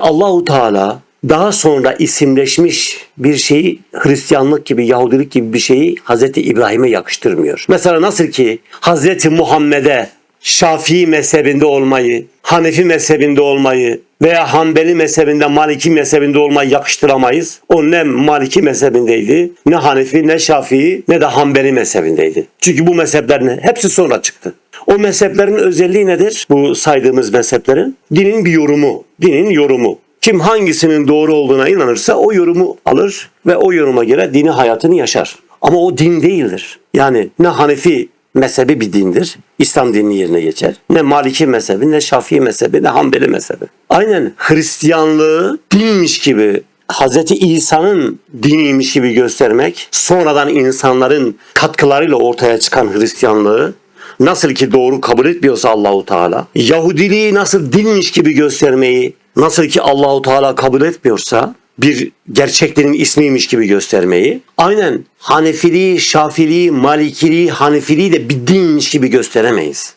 Allahu Teala daha sonra isimleşmiş bir şeyi Hristiyanlık gibi, Yahudilik gibi bir şeyi Hazreti İbrahim'e yakıştırmıyor. Mesela nasıl ki Hazreti Muhammed'e Şafii mezhebinde olmayı, Hanefi mezhebinde olmayı veya Hanbeli mezhebinde, Maliki mezhebinde olmayı yakıştıramayız. O ne Maliki mezhebindeydi, ne Hanefi, ne Şafii, ne de Hanbeli mezhebindeydi. Çünkü bu mezheplerin hepsi sonra çıktı. O mezheplerin özelliği nedir? Bu saydığımız mezheplerin dinin bir yorumu, dinin yorumu. Kim hangisinin doğru olduğuna inanırsa o yorumu alır ve o yoruma göre dini hayatını yaşar. Ama o din değildir. Yani ne Hanefi mezhebi bir dindir. İslam dinini yerine geçer. Ne Maliki mezhebi, ne Şafii mezhebi, ne Hanbeli mezhebi. Aynen Hristiyanlığı dinmiş gibi Hz. İsa'nın diniymiş gibi göstermek, sonradan insanların katkılarıyla ortaya çıkan Hristiyanlığı nasıl ki doğru kabul etmiyorsa Allahu Teala, Yahudiliği nasıl dinmiş gibi göstermeyi nasıl ki Allahu Teala kabul etmiyorsa bir gerçeklerin ismiymiş gibi göstermeyi, aynen Hanefiliği, Şafiliği, Malikiliği, Hanefiliği de bir dinmiş gibi gösteremeyiz.